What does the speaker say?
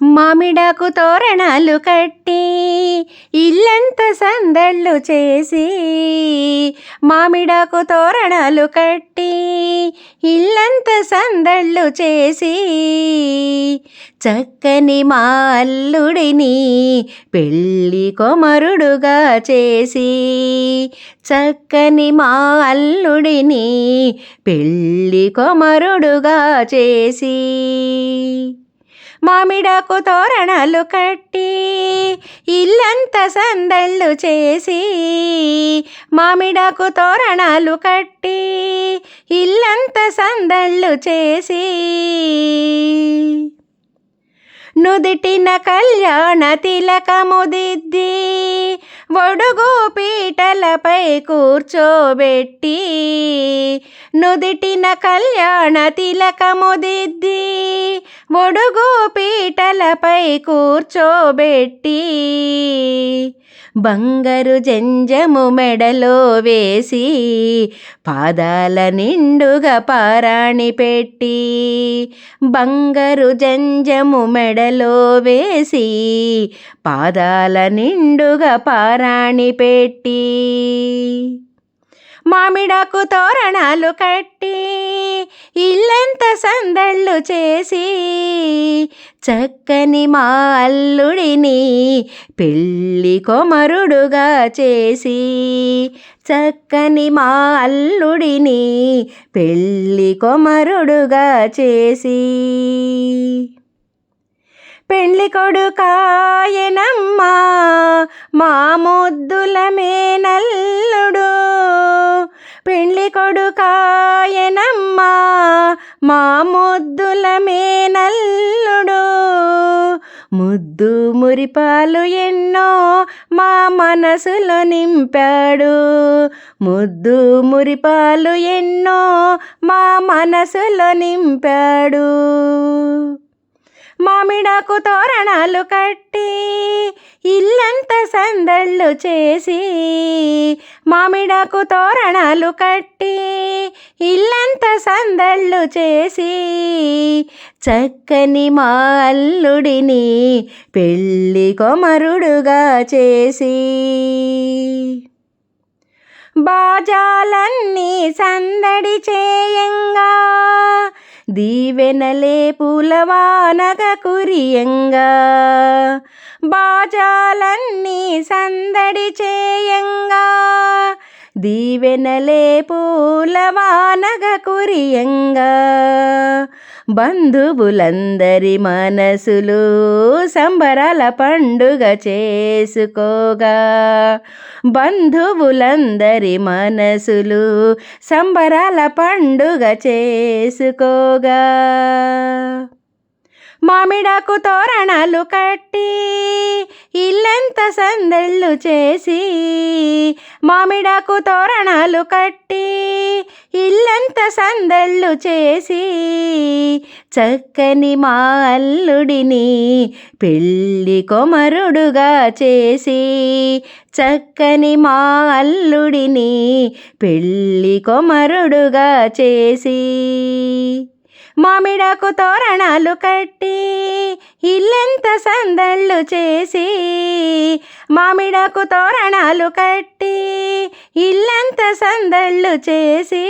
మామిడాకు తోరణాలు కట్టి ఇల్లంత సందళ్ళు చేసి మామిడాకు తోరణాలు కట్టి ఇల్లంత సందళ్ళు చేసి చక్కని మా అల్లుడిని పెళ్ళి కొమరుడుగా చేసి చక్కని మా అల్లుడిని పెళ్ళి కొమరుడుగా చేసి. మామిడాకు తోరణాలు కట్టి ఇల్లంత సందళ్ళు చేసి మామిడాకు తోరణాలు కట్టి ఇల్లంత సందళ్ళు చేసి నుదిటిన కళ్యాణ తిలకముదిద్ది ఒడుగు పీటలపై కూర్చోబెట్టి నుదిటిన కళ్యాణ తిలకముదిద్ది ఒడుగు పీటలపై కూర్చోబెట్టి బంగారు జంజము మెడలో వేసి పాదాల నిండుగా పారాణి పెట్టి బంగారు జంజము మెడలో వేసి పాదాల నిండుగా పారాణి పెట్టి. మామిడాకు తోరణాలు కట్టి ఇల్లంత సందళ్ళు చేసి చక్కని మా అల్లుడిని పెళ్ళి కొమరుడుగా చేసి చక్కని మా అల్లుడిని పెళ్ళి కొమరుడుగా చేసి. పెళ్ళి కొడుకాయనమ్మా మా ముద్దుల మేనల్లు కొడుకాయనమ్మా మా ముద్దుల మేనల్లుడు. ముద్దు మురిపాలు ఎన్నో మా మనసులో నింపాడు. ముద్దు మురిపాలు ఎన్నో మా మనసులో నింపాడు. మామిడాకు తోరణాలు కట్టి ఇల్లంత సందళ్ళు చేసి మామిడాకు తోరణాలు కట్టి ఇల్లంత సందళ్ళు చేసి చక్కని మా అల్లుడిని పెళ్ళి కొమరుడుగా చేసి. బాజాలన్నీ సందడి చేయంగా దీవెనలే పులవానగ కురియంగా. బాజాలన్నీ సందడి చేయంగా దీవెనలే పూలవానగ కురియంగా. బంధువులందరి మనసులు సంబరాల పండుగ చేసుకోగా. బంధువులందరి మనసులు సంబరాల పండుగ చేసుకోగా. మామిడాకు తోరణాలు కట్టి ఇల్లంత సందళ్ళు చేసి మామిడాకు తోరణాలు కట్టి ఇల్లంత సందళ్ళు చేసి చక్కని మా అల్లుడిని పెళ్ళి కొమరుడుగా చేసి చక్కని మా అల్లుడిని పెళ్ళి కొమరుడుగా చేసి మామిడాకు తోరణాలు కట్టి ఇల్లంత సందళ్ళు చేసి మామిడాకు తోరణాలు కట్టి ఇల్లు ఇల్లంత సందళ్ళు చేసి